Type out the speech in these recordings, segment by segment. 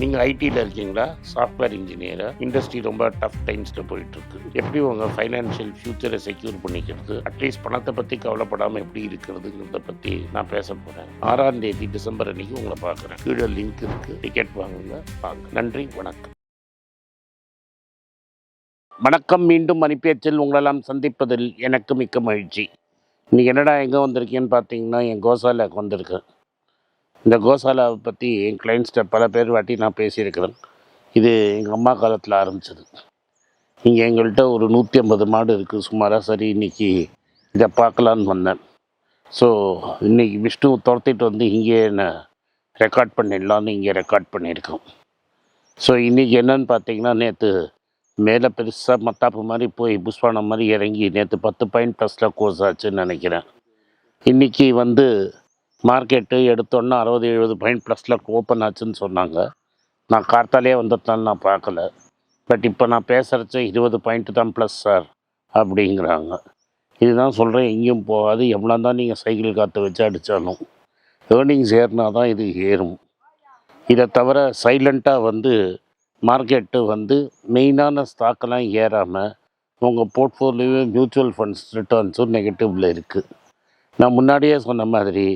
நீங்கள் ஐடியில் இருக்கீங்களா? சாஃப்ட்வேர் இன்ஜினியரா இண்டஸ்ட்ரி ரொம்ப டஃப் டைம்ஸில் போயிட்டு இருக்கு எப்படி உங்கள் ஃபைனான்ஷியல் ஃபியூச்சரை செக்யூர் பண்ணிக்கிறது? அட்லீஸ்ட் பணத்தை பற்றி கவலைப்படாமல் எப்படி இருக்கிறதுங்கிறத பற்றி நான் பேச போகிறேன் ஆறாம் தேதி டிசம்பர் அன்னைக்கு உங்களை பார்க்குறேன். கீழே லிங்க் இருக்குது டிக்கெட் வாங்குங்க. வாங்க. நன்றி. வணக்கம். வணக்கம். மீண்டும் மணிப்பேச்சில் உங்களெல்லாம் சந்திப்பதில் எனக்கு மிக்க மகிழ்ச்சி. இன்னைக்கு என்னடா எங்கே வந்திருக்கேன்னு பார்த்தீங்கன்னா என் கோசாலாக்கு வந்திருக்கேன். இந்த கோசாலாவை பற்றி என் கிளைண்ட்ஸ்கிட்ட பல பேர் வாட்டி நான் பேசியிருக்கிறேன். இது எங்கள் அம்மா காலத்தில் ஆரம்பித்தது இங்கே எங்கள்கிட்ட ஒரு நூற்றி ஐம்பது மாடு இருக்குது சுமாராக சரி இன்றைக்கி இதை பார்க்கலான்னு வந்தேன். ஸோ இன்றைக்கி விஷ்ணு துரத்திட்டு வந்து இங்கே என்ன ரெக்கார்ட் பண்ணிடலான்னு இங்கே ரெக்கார்ட் பண்ணியிருக்கோம். ஸோ இன்றைக்கி என்னன்னு பார்த்தீங்கன்னா நேற்று மேலே பெருசாக மத்தாப்பு மாதிரி போய் புஷ்வானம் மாதிரி இறங்கி நேற்று பத்து பாயிண்ட் ப்ளஸில் கோர்ஸ் ஆச்சுன்னு நினைக்கிறேன். இன்றைக்கி வந்து மார்க்கெட்டு எடுத்தோன்னே அறுபது எழுபது பாயிண்ட் ப்ளஸில் ஓப்பன் ஆச்சுன்னு சொன்னாங்க. நான் கார்த்தாலே வந்ததுனால நான் பார்க்கல. பட் இப்போ நான் பேசுகிறச்ச இருபது பாயிண்ட்டு தான் ப்ளஸ் சார் அப்படிங்கிறாங்க. இதுதான் சொல்கிறேன் எங்கேயும் போகாது. எவ்வளோ தான் நீங்கள் சைக்கிள் காற்று வச்சு அடித்தாலும் ஏர்னிங்ஸ் ஏறினா தான் இது ஏறும். இதை தவிர சைலண்ட்டாக வந்து மார்க்கெட்டு வந்து மெயினான ஸ்டாக்கெல்லாம் ஏறாமல் உங்கள் போர்ட்ஃபோலியோ மியூச்சுவல் ஃபண்ட்ஸ் ரிட்டர்ன்ஸும் நெகட்டிவில் இருக்குது நான் முன்னாடியே சொன்ன மாதிரி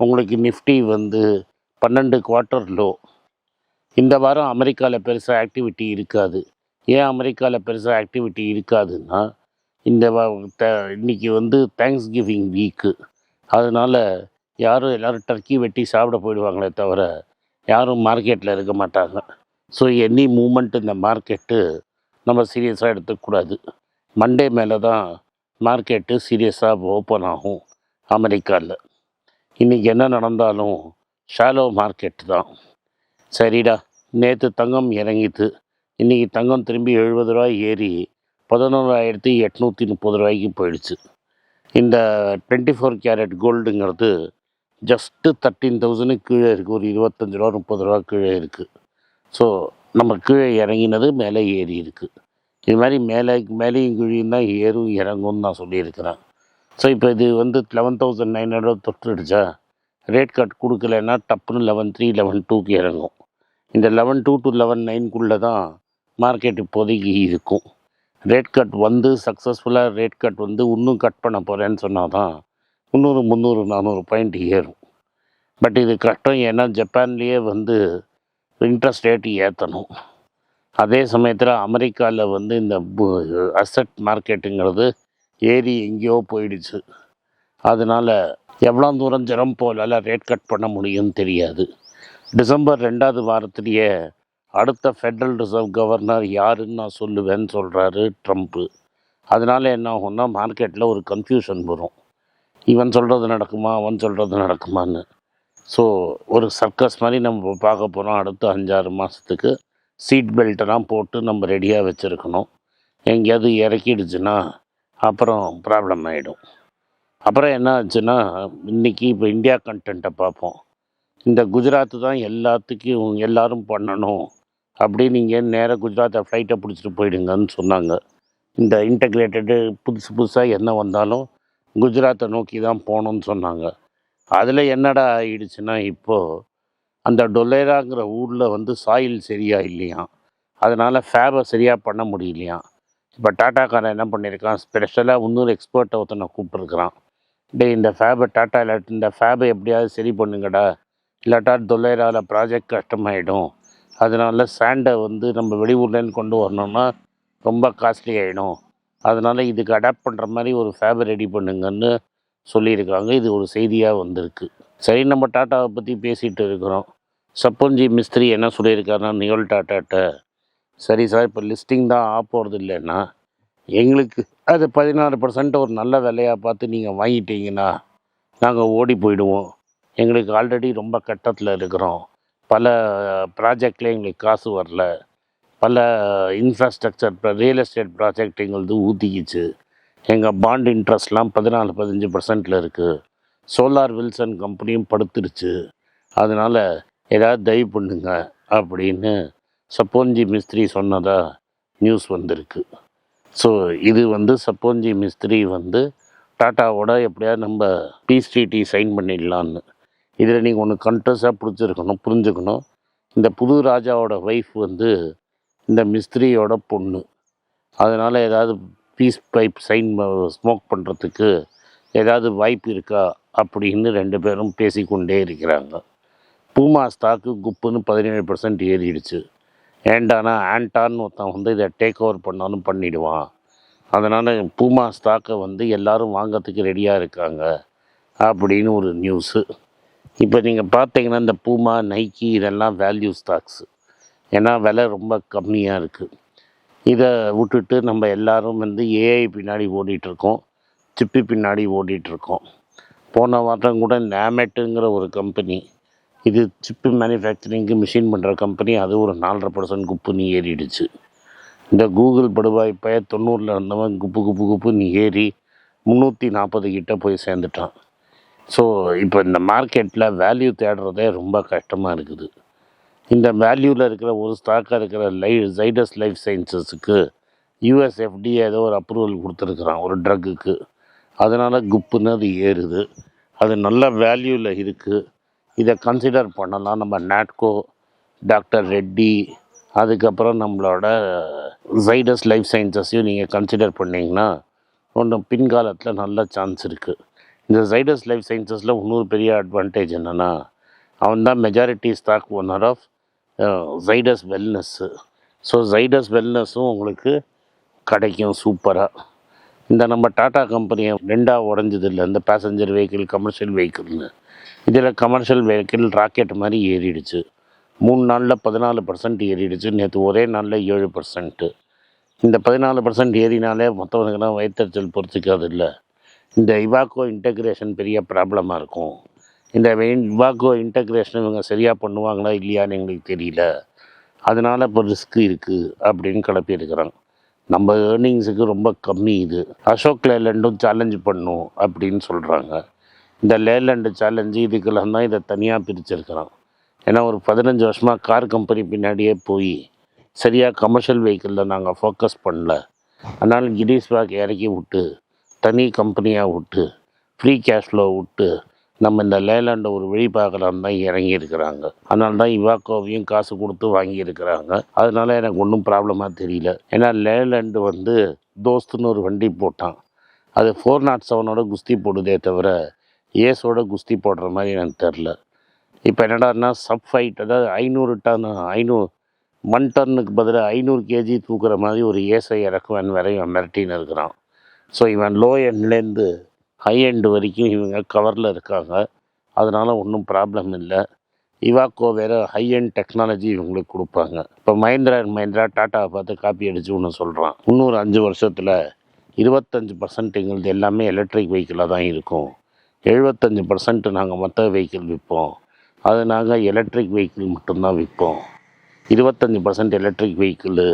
உங்களுக்கு நிஃப்டி வந்து பன்னெண்டு குவார்ட்டர் லோ இந்த வாரம் அமெரிக்காவில் பெருசாக ஆக்டிவிட்டி இருக்காது. ஏன் அமெரிக்காவில் பெருசாக ஆக்டிவிட்டி இருக்காதுன்னா இந்த இன்றைக்கி இன்னைக்கு வந்து தேங்க்ஸ் கிவிங் வீக்கு அதனால் யாரும் எல்லோரும் டர்க்கி வெட்டி சாப்பிட போயிடுவாங்களே தவிர யாரும் மார்க்கெட்டில் இருக்க மாட்டாங்க. ஸோ எனி மூமெண்ட் இந்த மார்க்கெட்டு நம்ம சீரியஸாக எடுத்துக்கூடாது மண்டே மேலே தான் மார்க்கெட்டு சீரியஸாக ஓப்பன் ஆகும் அமெரிக்காவில் இன்றைக்கி என்ன நடந்தாலும் ஷாலோ மார்க்கெட் தான். சரிடா நேற்று தங்கம் இறங்கிட்டு இன்றைக்கி தங்கம் திரும்பி எழுபது ரூபாய் ஏறி பதினோராயிரத்தி எட்நூற்றி முப்பது ரூபாய்க்கு போயிடுச்சு. இந்த டுவெண்ட்டி ஃபோர் கேரட் கோல்டுங்கிறது ஜஸ்ட்டு தேர்ட்டீன் தௌசண்ட்க்கு கீழே இருக்குது ஒரு இருபத்தஞ்சி ரூபா முப்பது ரூபா கீழே இருக்குது ஸோ நம்ம கீழே இறங்கினது மேலே ஏறி இருக்குது இது மாதிரி மேலே மேலேயும் கீழையும் தான் ஏறும் இறங்கும்னு நான் சொல்லியிருக்கிறேன். ஸோ இப்போ இது வந்து லெவன் தௌசண்ட் நைன் ஹண்ட்ரட் தொட்டுடுச்சா? ரேட் கட் கொடுக்கலன்னா டப்புன்னு லெவன் த்ரீ லெவன் டூக்கு இறங்கும். இந்த லெவன் டூ டு லெவன் நைன்குள்ளே தான் மார்க்கெட் இப்போதைக்கு இருக்கும். ரேட் கட் வந்து சக்ஸஸ்ஃபுல்லாக ரேட் கட் வந்து இன்னும் கட் பண்ண போகிறேன்னு சொன்னால் தான் முந்நூறு முந்நூறு நானூறு பாயிண்ட் ஏறும். பட் இது கஷ்டம் ஏன்னா ஜப்பான்லேயே வந்து இன்ட்ரெஸ்ட் ரேட் ஏற்றணும் அதே சமயத்தில் அமெரிக்காவில் வந்து இந்த அசட் மார்க்கெட்டுங்கிறது ஏறி எங்கேயோ போயிடுச்சு. அதனால் எவ்வளோ தூரம் ஜரம் போலால் ரேட் கட் பண்ண முடியும்னு தெரியாது. டிசம்பர் ரெண்டாவது வாரத்திலேயே அடுத்த ஃபெட்ரல் ரிசர்வ் கவர்னர் யாருன்னு நான் சொல்லுவேன்னு சொல்கிறாரு ட்ரம்ப்பு அதனால் என்ன ஆகும்னா மார்க்கெட்டில் ஒரு கன்ஃபியூஷன் வரும். இவன் சொல்கிறது நடக்குமா அவன் சொல்கிறது நடக்குமான்னு. ஸோ ஒரு சர்க்கஸ் மாதிரி நம்ம பார்க்க போகிறோம் அடுத்த அஞ்சாறு மாதத்துக்கு சீட் பெல்ட்டெல்லாம் போட்டு நம்ம ரெடியாக வச்சுருக்கணும். எங்கேயாவது இறக்கிடுச்சுன்னா அப்புறம் ப்ராப்ளம் ஆகிடும் அப்புறம் என்ன ஆச்சுன்னா இன்றைக்கி இப்போ இந்தியா கண்டென்ட்டை பார்ப்போம். இந்த குஜராத் தான் எல்லாத்துக்கும் எல்லாரும் பண்ணணும். அப்படின்னு நீங்கள் நேராக குஜராத்தை ஃப்ளைட்டை பிடிச்சிட்டு போயிடுங்கன்னு சொன்னாங்க. இந்த இன்டகிரேட்டடு புதுசு புதுசாக என்ன வந்தாலும் குஜராத்தை நோக்கி தான் போகணும்னு சொன்னாங்க. அதில் என்னடா ஆயிடுச்சுன்னா இப்போது அந்த டொலேராங்கிற ஊரில் வந்து சாயில் சரியாக இல்லையா அதனால் ஃபேபை சரியாக பண்ண முடியலையாம். இப்போ டாட்டாக்காரன் என்ன பண்ணியிருக்கான் ஸ்பெஷலாக இன்னொரு எக்ஸ்பர்ட்டை ஒருத்தனை கூப்பிட்ருக்குறான் டே இந்த ஃபேபை டாட்டா இல்லாட்டி இந்த ஃபேபை எப்படியாவது சரி பண்ணுங்கடா. இல்லாட்டா தொள்ளாயிரம் ப்ராஜெக்ட் கஷ்டமாயிடும். அதனால சாண்டை வந்து நம்ம வெளியூர்லேருந்து கொண்டு வரணும்னா ரொம்ப காஸ்ட்லி ஆகிடும் அதனால் இதுக்கு அடாப்ட் பண்ணுற மாதிரி ஒரு ஃபேபை ரெடி பண்ணுங்கன்னு சொல்லியிருக்காங்க. இது ஒரு செய்தியாக வந்திருக்கு. சரி நம்ம டாட்டாவை பற்றி பேசிகிட்டு இருக்கிறோம். சப்போஞ்சி மிஸ்திரி என்ன சொல்லியிருக்காருன்னா நியோல் டாட்டாட்ட சரி சார் இப்போ லிஸ்டிங் தான் ஆ போகிறது இல்லைன்னா எங்களுக்கு அது பதினாறு பர்சன்ட் ஒரு நல்ல விலையாக பார்த்து நீங்கள் வாங்கிட்டீங்கன்னா நாங்கள் ஓடி போயிடுவோம். எங்களுக்கு ஆல்ரெடி ரொம்ப கட்டத்தில் இருக்கிறோம். பல ப்ராஜெக்டில் எங்களுக்கு காசு வரல. பல இன்ஃப்ராஸ்ட்ரக்சர் ரியல் எஸ்டேட் ப்ராஜெக்ட் எங்களுக்கு ஊற்றிக்கிச்சு எங்கள் பாண்ட் இன்ட்ரெஸ்ட்லாம் பதினாலு பதினஞ்சு பர்சன்டில் இருக்குது சோலார் வில்சன் கம்பெனியும் படுத்துருச்சு. அதனால் ஏதாவது தயவு பண்ணுங்க அப்படின்னு சப்போஞ்சி மிஸ்திரி சொன்னதாக நியூஸ் வந்திருக்கு. ஸோ இது வந்து சப்போஞ்சி மிஸ்திரி வந்து டாட்டாவோட எப்படியாவது நம்ம பீஸ் சைன் பண்ணிடலான்னு இதில் நீங்கள் ஒன்று கண்ட்ரஸாக பிடிச்சிருக்கணும் புரிஞ்சுக்கணும். இந்த புது ராஜாவோட ஒய்ஃப் வந்து இந்த மிஸ்திரியோட பொண்ணு. அதனால் ஏதாவது பீஸ் பைப் சைன் ஸ்மோக் பண்ணுறதுக்கு ஏதாவது வாய்ப்பு இருக்கா அப்படின்னு ரெண்டு பேரும் பேசிக்கொண்டே இருக்கிறாங்க. பூமா ஸ்டாக்கு குப்புன்னு பதினேழு பர்சன்ட் ஏறிடுச்சு. ஏண்டானா ஆண்டான்னு ஒருத்தன் வந்து இதை டேக் ஓவர் பண்ணாலும் பண்ணிடுவான். அதனால் பூமா ஸ்டாக்கை வந்து எல்லோரும் வாங்கிறதுக்கு ரெடியாக இருக்காங்க அப்படின்னு ஒரு நியூஸு இப்போ நீங்கள் பார்த்தீங்கன்னா இந்த பூமா நைக்கி இதெல்லாம் வேல்யூ ஸ்டாக்ஸு ஏன்னா விலை ரொம்ப கம்மியாக இருக்குது இதை விட்டுட்டு நம்ம எல்லாரும் வந்து ஏஐ பின்னாடி ஓடிட்டுருக்கோம் சிப்பி பின்னாடி ஓடிட்டுருக்கோம். போன வாரம் கூட நேமெட்டுங்கிற ஒரு கம்பெனி இது சிப்பு மேனுஃபேக்சரிங்க்கு மிஷின் பண்ணுற கம்பெனி அது ஒரு நாலரை பர்சன்ட் குப்புன்னு ஏறிடுச்சு. இந்த கூகுள் படுவாய் பய தொண்ணூறில் இருந்தவன் குப்பு குப்பு குப்புன்னு ஏறி முந்நூற்றி நாற்பது கிட்டே போய் சேர்ந்துட்டான். ஸோ இப்போ இந்த மார்க்கெட்டில் வேல்யூ தேடுறதே ரொம்ப கஷ்டமாக இருக்குது. இந்த வேல்யூவில் இருக்கிற ஒரு ஸ்டாக்காக இருக்கிற லை ஜைடஸ் லைஃப் சயின்சஸுக்கு யூஎஸ்எஃப்டிஏ ஏதோ ஒரு அப்ரூவல் கொடுத்துருக்குறான் ஒரு ட்ரக்குக்கு அதனால் குப்புன்னு அது ஏறுது. அது நல்ல வேல்யூவில் இருக்குது இதை கன்சிடர் பண்ணலாம். நம்ம நாட்கோ டாக்டர் ரெட்டி அதுக்கப்புறம் நம்மளோட ஜைடஸ் லைஃப் சயின்சஸையும் நீங்கள் கன்சிடர் பண்ணிங்கன்னா ஒன்றும் பின்காலத்தில் நல்ல சான்ஸ் இருக்குது இந்த ஜைடஸ் லைஃப் சயின்சஸில் இன்னொரு பெரிய அட்வான்டேஜ் என்னென்னா அவன் தான் majority stock owner of Zydus Wellness so Zydus வெல்னஸும் உங்களுக்கு கிடைக்கும் சூப்பராக இந்த நம்ம டாட்டா கம்பெனியை ரெண்டாக உடஞ்சது இல்லை இந்த பேசஞ்சர் வெஹிக்கிள் கமர்ஷியல் வெஹிக்கிள்னு இதில் கமர்ஷியல் வெஹிக்கிள் ராக்கெட் மாதிரி ஏறிடுச்சு. மூணு நாளில் பதினாலு பர்சன்ட் ஏறிடுச்சு. நேற்று ஒரே நாளில் ஏழு பர்சன்ட்டு இந்த பதினாலு பர்சன்ட் ஏறினாலே மற்றவனுக்கெல்லாம் வயிற்றுச்சல் பொறுத்துக்காது இல்லை. இந்த இவாக்கோ இன்டகிரேஷன் பெரிய ப்ராப்ளமாக இருக்கும். இந்த இவாக்கோ இன்டகிரேஷன் இவங்க சரியாக பண்ணுவாங்களா இல்லையான்னு எங்களுக்கு தெரியல. அதனால் இப்போ ரிஸ்க் இருக்குது அப்படின்னு கிளப்பி இருக்கிறாங்க நம்ம ஏர்னிங்ஸுக்கு ரொம்ப கம்மி இது. அசோக் லேலண்டும் சேலஞ்ச் பண்ணும் அப்படின்னு சொல்கிறாங்க இந்த லேலண்டு சேலஞ்சு இதுக்கெல்லாம் தான் இதை தனியாக பிரிச்சிருக்கிறான். ஏன்னா ஒரு பதினஞ்சு வருஷமாக கார் கம்பெனி பின்னாடியே போய் சரியாக கமர்ஷியல் வெஹிக்கிளில் நாங்கள் ஃபோக்கஸ் பண்ணல. அதனால் கிரீஸ் பேக் இறக்கி விட்டு தனி கம்பெனியாக விட்டு ஃப்ரீ கேஷ் ஃப்ளோ விட்டு நம்ம இந்த லேலாண்டை ஒரு வழி பார்க்கலான்னு தான் இறங்கியிருக்கிறாங்க. அதனால தான் இவாக்கோவையும் காசு கொடுத்து வாங்கியிருக்கிறாங்க. அதனால எனக்கு ஒன்றும் ப்ராப்ளமாக தெரியல. ஏன்னா லேலாண்டு வந்து தோஸ்துன்னு ஒரு வண்டி போட்டான். அது ஃபோர் நாட் செவனோட குஸ்தி போடுதே தவிர ஏஸோட குஸ்தி போடுற மாதிரி எனக்கு தெரில. இப்போ என்னடான்னா சப் ஃபைட் அதாவது ஐநூறு டன் ஐநூறு ஒன் டன்னுக்கு பதிலாக ஐநூறு கேஜி தூக்குற மாதிரி ஒரு ஏசை இறக்குவன் வரை இவன் மிரட்டின்னு இருக்கிறான். ஸோ இவன் லோ எண்ட்லேருந்து ஹை எண்டு வரைக்கும் இவங்க கவரில் இருக்காங்க. அதனால் ஒன்றும் ப்ராப்ளம் இல்லை. இவாக்கோ வேறு ஹை எண்ட் டெக்னாலஜி இவங்களுக்கு கொடுப்பாங்க. இப்போ மஹிந்திரா அண்ட் மஹிந்திரா டாட்டாவை பார்த்து காப்பி அடித்து ஒன்று சொல்கிறான் இன்னொரு அஞ்சு வருஷத்தில் இருபத்தஞ்சி பர்சன்ட் எங்களுது எல்லாமே எலக்ட்ரிக் வெஹிக்கிளாக தான் இருக்கும். எழுபத்தஞ்சி பர்சன்ட் நாங்கள் மற்ற வெஹிக்கிள் விற்போம். அது நாங்கள் எலக்ட்ரிக் வெஹிக்கிள் மட்டும்தான் விற்போம். இருபத்தஞ்சி பர்சன்ட் எலக்ட்ரிக் வெஹிக்கிளு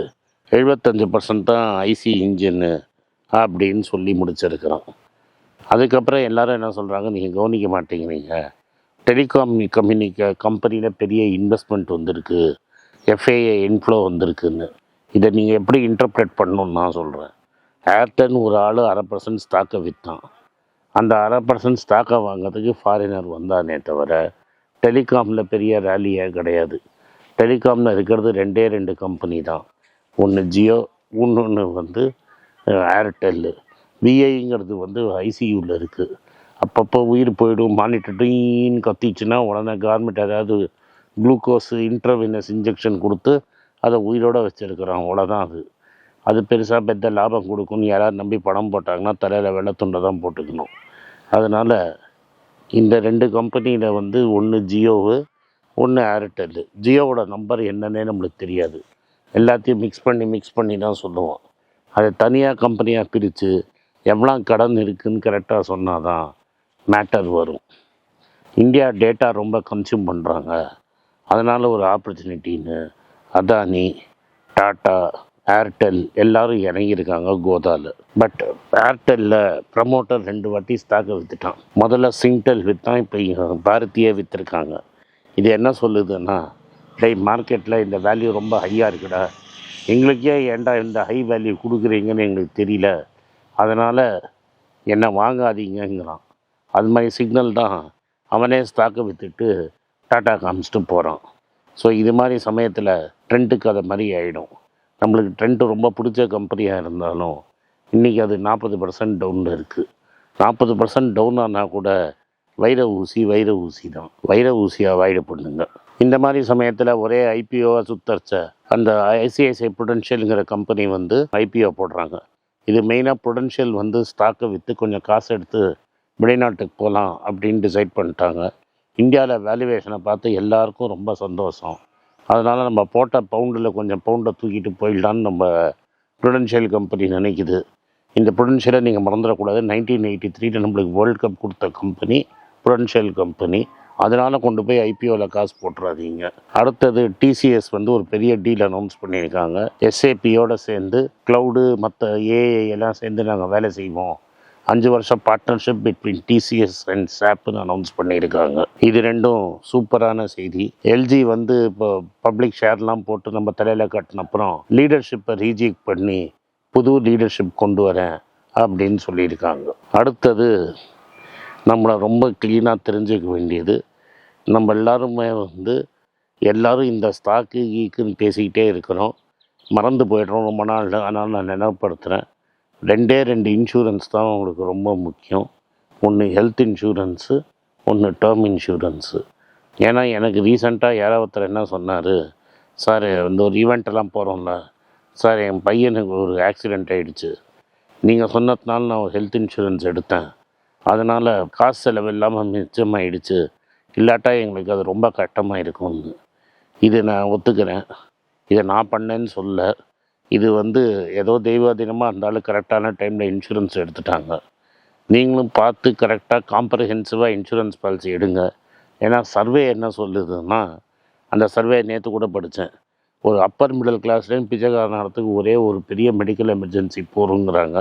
எழுபத்தஞ்சி பர்சன்ட் தான் ஐசி இன்ஜின்னு அப்படின்னு சொல்லி முடிச்சிருக்கிறோம். அதுக்கப்புறம் எல்லாரும் என்ன சொல்கிறாங்க நீங்கள் கவனிக்க மாட்டேங்கிறீங்க. டெலிகாம் கம்யூனிக்க கம்பெனியில் பெரிய இன்வெஸ்ட்மெண்ட் வந்திருக்கு. எஃப்ஏஏ இன்ஃப்ளோ வந்திருக்குன்னு. இதை நீங்கள் எப்படி இன்டர்பிரேட் பண்ணணும்னு நான் சொல்கிறேன் ஏர்டெல் ஒரு ஆள் அரை பர்சன்ட் ஸ்டாக்கை விற்றான் அந்த அரை பர்சன்ட் ஸ்டாக்கை வாங்குறதுக்கு ஃபாரினர் வந்தானே தவிர டெலிகாமில் பெரிய ரேலியே கிடையாது. டெலிகாமில் இருக்கிறது ரெண்டே ரெண்டு கம்பெனி தான். ஒன்று ஜியோ இன்னொன்று வந்து ஏர்டெல்லு விஐங்கிறது வந்து ஐசியூவில் இருக்குது அப்பப்போ உயிர் போயிடும் மானிட்டரின்னு கத்திச்சுன்னா உடனே கவர்மெண்ட் ஏதாவது குளுக்கோஸ் இன்ட்ரவினஸ் இன்ஜெக்ஷன் கொடுத்து அதை உயிரோடு வச்சுருக்குறான். அவ்வளோதான் அது. அது பெருசாக பெத்த லாபம் கொடுக்கும்னு யாராவது நம்பி பணம் போட்டாங்கன்னா தலையில் வெள்ளத்துண்டை தான் போட்டுக்கணும். அதனால் இந்த ரெண்டு கம்பெனியில் வந்து ஒன்று ஜியோவு ஒன்று ஏர்டெல்லு ஜியோவோட நம்பர் என்னன்னே நம்மளுக்கு தெரியாது. எல்லாத்தையும் மிக்ஸ் பண்ணி மிக்ஸ் பண்ணி தான் சொல்லுவோம். அதை தனியாக கம்பெனியாக பிரித்து எவ்வளோ கடன் இருக்குதுன்னு கரெக்டாக சொன்னால் தான் மேட்டர் வரும். இந்தியா டேட்டா ரொம்ப கன்சியூம் பண்ணுறாங்க அதனால் ஒரு ஆப்பர்ச்சுனிட்டின்னு அதானி டாட்டா ஏர்டெல் எல்லாரும் இறங்கியிருக்காங்க கோதாவில் பட் ஏர்டெல்லில் ப்ரமோட்டர் ரெண்டு வாட்டி ஸ்டாக்கை விற்றுட்டான் முதல்ல சிங்டெல் விற்றான் இப்போ பாரதியே விற்றுருக்காங்க இது என்ன சொல்லுதுன்னா டேய் மார்க்கெட்டில் இந்த வேல்யூ ரொம்ப ஹையாக இருக்குடா. எங்களுக்கே ஏன்டா இந்த ஹை வேல்யூ கொடுக்குறீங்கன்னு எங்களுக்கு தெரியல. அதனால் என்னை வாங்காதீங்கங்கிறான். அது மாதிரி சிக்னல் தான் அவனே ஸ்டாக்கை விற்றுட்டு டாட்டா காமிச்சிட்டு போகிறான் ஸோ இது மாதிரி சமயத்தில் ட்ரெண்டுக்கு அதை மாதிரி ஆகிடும் நம்மளுக்கு ட்ரெண்ட் ரொம்ப பிடிச்ச கம்பெனியாக இருந்தாலும் இன்றைக்கி அது நாற்பது பர்சன்ட் டவுனில் இருக்குது நாற்பது பர்சன்ட் டவுன் ஆனால் கூட வைர ஊசி வைர ஊசி தான். வைர ஊசியை அவாய்டு பண்ணுங்க. இந்த மாதிரி சமயத்தில் ஒரே ஐபிஓவை சுத்தரிச்ச அந்த ஐசிஐசிஐ ப்ரொடென்ஷியலுங்கிற கம்பெனி வந்து ஐபிஓ போடுறாங்க. இது மெயினாக ப்ரொடென்ஷியல் வந்து ஸ்டாக்கை விற்று கொஞ்சம் காசு எடுத்து வெளிநாட்டுக்கு போகலாம் அப்படின்னு டிசைட் பண்ணிட்டாங்க. இந்தியாவில் வேல்யூவேஷனை பார்த்து எல்லாருக்கும் ரொம்ப சந்தோஷம். அதனால் நம்ம போட்ட பவுண்டில் கொஞ்சம் பவுண்டை தூக்கிட்டு போயிடலான்னு நம்ம ப்ரூடென்ஷியல் கம்பெனி நினைக்குது. இந்த ப்ரூடென்ஷியலை நீங்கள் மறந்துடக்கூடாது. நைன்டீன் எயிட்டி த்ரீல நம்மளுக்கு வேர்ல்ட் கப் கொடுத்த கம்பெனி ப்ரூடென்ஷியல் கம்பெனி அதனால் கொண்டு போய் ஐபிஓவில் காசு போட்டுறாதீங்க. அடுத்தது டிசிஎஸ் வந்து ஒரு பெரிய டீல் அனௌன்ஸ் பண்ணியிருக்காங்க. எஸ்ஏபியோட சேர்ந்து க்ளவுடு மற்ற ஏஐ எல்லாம் சேர்ந்து நாங்கள் வேலை செய்வோம். அஞ்சு வருஷம் பார்ட்னர்ஷிப் பிட்வீன் டிசிஎஸ் அண்ட் சாப்னு அனௌன்ஸ் பண்ணியிருக்காங்க. இது ரெண்டும் சூப்பரான செய்தி. எல்ஜி வந்து இப்போ பப்ளிக் ஷேர்லாம் போட்டு நம்ம தலையில் கட்டினப்புறம் லீடர்ஷிப்பை ரீஜெக்ட் பண்ணி புது லீடர்ஷிப் கொண்டு வரேன் அப்படின்னு சொல்லியிருக்காங்க. அடுத்தது நம்மளை ரொம்ப க்ளீனாக தெரிஞ்சுக்க வேண்டியது நம்ம எல்லாருமே வந்து எல்லாரும் இந்த ஸ்டாக்கு ஈக்குன்னு பேசிக்கிட்டே இருக்கிறோம். மறந்து போயிடுறோம். ரொம்ப நாள் ஆனால் நான் நினைவுபடுத்துகிறேன் ரெண்டே ரெண்டு இன்சூரன்ஸ் தான் உங்களுக்கு ரொம்ப முக்கியம். ஒன்று ஹெல்த் இன்சூரன்ஸு ஒன்று டேர்ம் இன்சூரன்ஸு ஏன்னா எனக்கு ரீசெண்டாக யாராவது ஒருத்தர் என்ன சொன்னார் சார் இந்த ஒரு ஈவெண்ட்டெல்லாம் போகிறோம்ல சார் என் பையனுக்கு ஒரு ஆக்சிடெண்ட் ஆகிடுச்சு நீங்கள் சொன்னதுனால நான் ஒரு ஹெல்த் இன்சூரன்ஸ் எடுத்தேன். அதனால் காசு செலவு இல்லாமல் மிச்சமாகிடுச்சு இல்லாட்டா எங்களுக்கு அது ரொம்ப கஷ்டமாக இருக்கும்னு இது நான் ஒத்துக்கிறேன். இதை நான் பண்ணேன்னு சொல்ல இது வந்து ஏதோ தெய்வாதீனமாக இருந்தாலும் கரெக்டான டைமில் இன்சூரன்ஸ் எடுத்துட்டாங்க. நீங்களும் பார்த்து கரெக்டாக காம்ப்ரஹென்சிவாக இன்சூரன்ஸ் பாலிசி எடுங்க. ஏன்னா சர்வே என்ன சொல்லுதுன்னா அந்த சர்வே நேற்று கூட படித்தேன் ஒரு அப்பர் மிடில் கிளாஸ்லேயும் பிச்சைக்காரனத்துக்கு ஒரே ஒரு பெரிய மெடிக்கல் எமர்ஜென்சி போகிறோங்கிறாங்க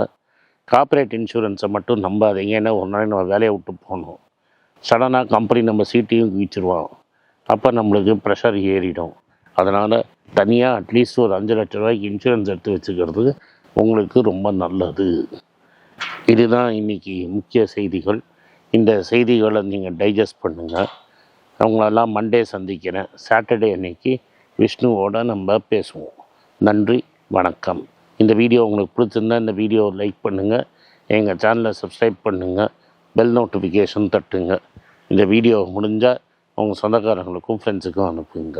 கார்ப்பரேட் இன்சூரன்ஸை மட்டும் நம்பாதீங்க. ஏன்னா ஒரு நாள் நம்ம வேலையை விட்டு போகணும். சடனாக கம்பெனி நம்ம சீட்டையும் வீச்சிருவோம் அப்போ நம்மளுக்கு ப்ரெஷர் ஏறிடும். அதனால் தனியாக அட்லீஸ்ட் ஒரு அஞ்சு லட்ச ரூபாய்க்கு இன்சூரன்ஸ் எடுத்து வச்சுக்கிறது உங்களுக்கு ரொம்ப நல்லது. இதுதான் இன்றைக்கி முக்கிய செய்திகள். இந்த செய்திகளை நீங்கள் டைஜஸ்ட் பண்ணுங்கள் அவங்களெல்லாம் மண்டே சந்திக்கிறேன். சாட்டர்டே அன்னைக்கு விஷ்ணுவோட நம்ம பேசுவோம். நன்றி வணக்கம். இந்த வீடியோ உங்களுக்கு பிடிச்சிருந்தா இந்த வீடியோ லைக் பண்ணுங்கள் எங்கள் சேனலை சப்ஸ்கிரைப் பண்ணுங்கள் பெல் நோட்டிஃபிகேஷன் தட்டுங்க. இந்த வீடியோ முடிஞ்சால் உங்கள் சொந்தக்காரங்களுக்கும் ஃப்ரெண்ட்ஸுக்கும் அனுப்புங்க.